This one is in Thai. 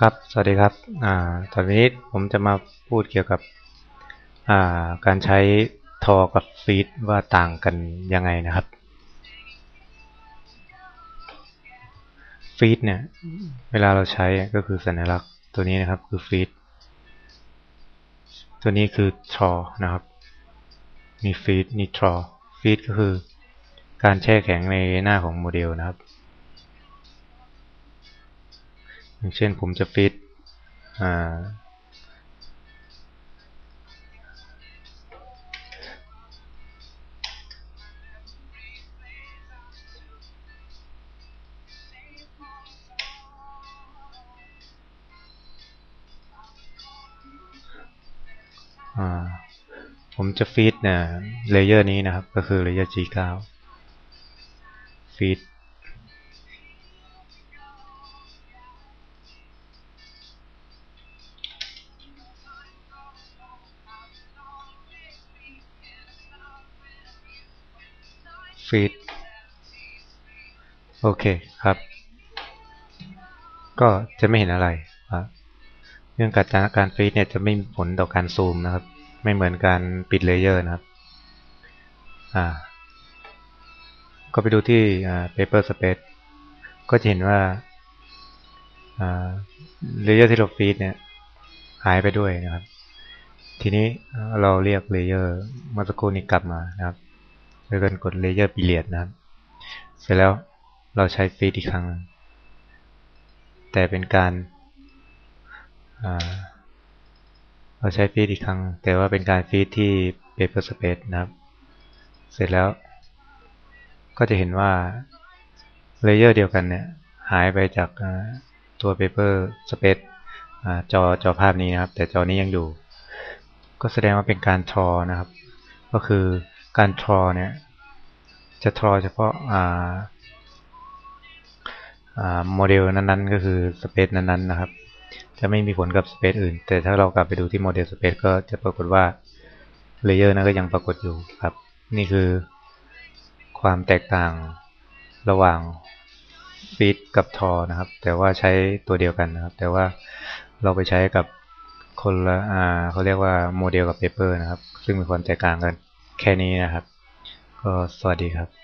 ครับ สวัสดีครับอ่าตอนนี้ผมจะมาพูดเกี่ยวกับอ่าการใช้ทอกับฟีดว่าต่างกันยังไงนะครับ ฟีดเนี่ย เวลาเราใช้ก็คือสัญลักษณ์ตัวนี้นะครับคือฟีดตัวนี้คือทอนะครับ มีฟีดมีทอฟีดก็คือการแช่แข็งในหน้าของโมเดลนะครับ อย่างเช่นผมจะฟีดผมจะฟีดเนี่ยเลเยอร์นี้นะครับ ก็คือเลเยอร์ G9 ฟีด ฟีดโอเคครับ ก็จะไม่เห็นอะไรเรื่องการการฟีดเนี่ยจะไม่มีผลต่อการซูมนะครับ ไม่เหมือนการปิดเลเยอร์นะครับอ่าก็ไปดูที่ paper space ก็จะเห็นว่าเลเยอร์ที่เราฟีดเนี่ยหายไปด้วยนะครับ ทีนี้เราเรียกเลเยอร์เมื่อสักครู่นี้กลับมานะครับ ยการกดเลเยอร์ปีเลียดนะครับ เสร็จแล้วเราใช้ฟีดอีกครั้ง แต่เป็นการเราใช้ฟีดอีกครั้ง แต่ว่าเป็นการฟีดที่ paper space นะครับ เสร็จแล้วก็จะเห็นว่าเลเยอร์เดียวกันเนี่ยหายไปจากตัว paper space จอจอภาพนี้นะครับ แต่จอนี้ยังอยู่ ก็แสดงว่าเป็นการทอนะครับ ก็คือการทอเนี่ย จะทรอเฉพาะโมเดลนั้นๆ ก็คือสเปซนั้นๆนะครับ จะไม่มีผลกับสเปซอื่น แต่ถ้าเรากลับไปดูที่โมเดลสเปซก็จะปรากฏว่าเลเยอร์นั้นก็ยังปรากฏอยู่ครับ นี่คือความแตกต่างระหว่างฟีดกับทอนะครับ แต่ว่าใช้ตัวเดียวกันนะครับ แต่ว่าเราไปใช้กับคนละเขาเรียกว่าโมเดลกับเปเปอร์นะครับ ซึ่งมีความแตกต่างกันแค่นี้นะครับ ก็สวัสดีครับ